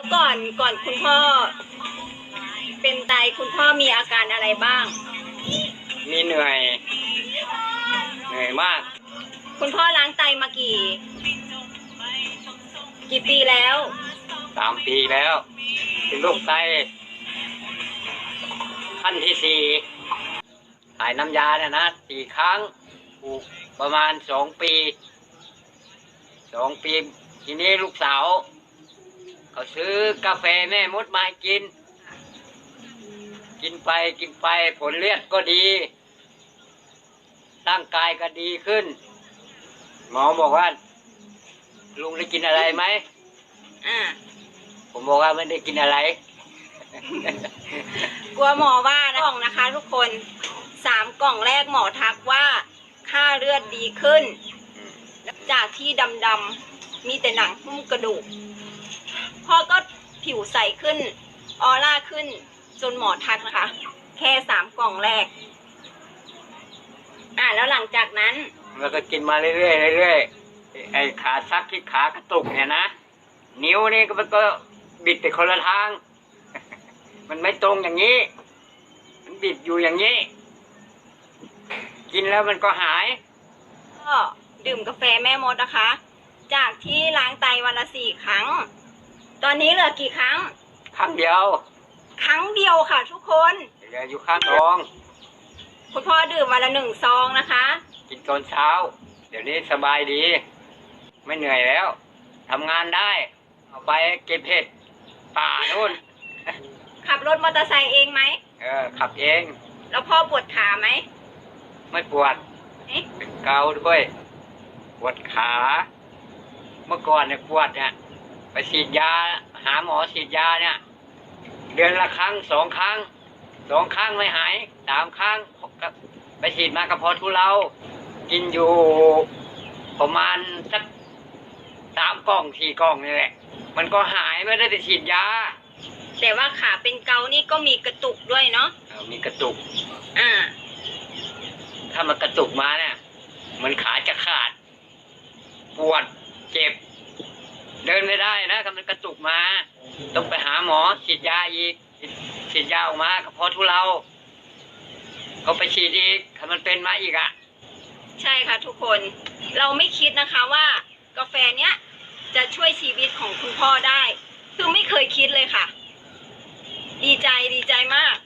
แล้วก่อนก่อนคุณพ่อ เป็นไตคุณพ่อมีอาการอะไรบ้าง มีเหนื่อย เหนื่อยมาก คุณพ่อล้างไตมากี่ กี่ปีแล้วสามปีแล้ว เป็นโรคไตขั้นที่สี่ถ่ายน้ำยาเนี่ยนะสี่ครั้งถูกประมาณสองปีสองปี ทีนี้ลูกสาว เขาซื้อกาแฟแม่มดมาให้กิน กินไปกินไปผลเลือดก็ดี ร่างกายก็ดีขึ้น หมอบอกว่า ลุงได้กินอะไรไหมอ่าผมบอกว่าไม่ได้กินอะไร กลัวหมอว่านะกล่องนะคะ ทุกคนสามกล่องแรกหมอทักว่าค่าเลือดดีขึ้น จากที่ดำๆมีแต่หนังหุ้มกระดูก พ่อก็ผิวใสขึ้น ออร่าขึ้น จนหมอทักนะคะ แค่สามกล่องแรก อ่าแล้วหลังจากนั้น แล้วก็กินมาเรื่อยๆเรื่อยๆไอ้ขาซักที่ขากระตุกเนี่ยนะนิ้วนี่ก็มันก็บิดไปคนละทาง มันไม่ตรงอย่างนี้ มันบิดอยู่อย่างนี้ กินแล้วมันก็หาย ก็ดื่มกาแฟแม่มดนะคะ จากที่ล้างไตวันละสี่ครั้ง ตอนนี้เหลือกี่ครั้ง ครั้งเดียวครั้งเดียวค่ะ ทุกคนเหลืออยู่ข้างทอง คุณพ่อดื่มวันละหนึ่งซองนะคะ กินตอนเช้า เดี๋ยวนี้สบายดี ไม่เหนื่อยแล้วทำงานได้ เอาไปเก็บเห็ดป่านู่น ขับรถมอเตอร์ไซค์เองไหม เออ ขับเอง แล้วพ่อปวดขาไหม ไม่ปวด เอ๊ะ เป็นเกาด้วย ปวดขา เมื่อก่อนเนี่ยปวดเนี่ย ไปฉีดยา หาหมอฉีดยาเนี่ย เดือนละครั้งสองครั้งสองครั้งไม่หายสามครั้งก็ไปฉีดมากระเพาะทุเรา กินอยู่ประมาณสักสามกล่องสี่กล่องนี่แหละ มันก็หายไม่ได้ไปฉีดยา แต่ว่าขาเป็นเกานี่ก็มีกระตุกด้วยเนาะเออมีกระตุก อ่า ถ้ามันกระตุกมาเนี่ยเหมันขาจะขาด ปวดเจ็บ เดินไม่ได้นะถ้ามันกระตุกมา ต้องไปหาหมอฉีดยาอีกฉีดยาออกมาก็พราะทุเราก็ไปฉีดอีกถ้ามันเป็นมาอีกอะใช่ค่ะทุกคนเราไม่คิดนะคะว่า กาแฟเนี้ยจะช่วยชีวิตของคุณพ่อได้ คือไม่เคยคิดเลยค่ะ ดีใจดีใจมาก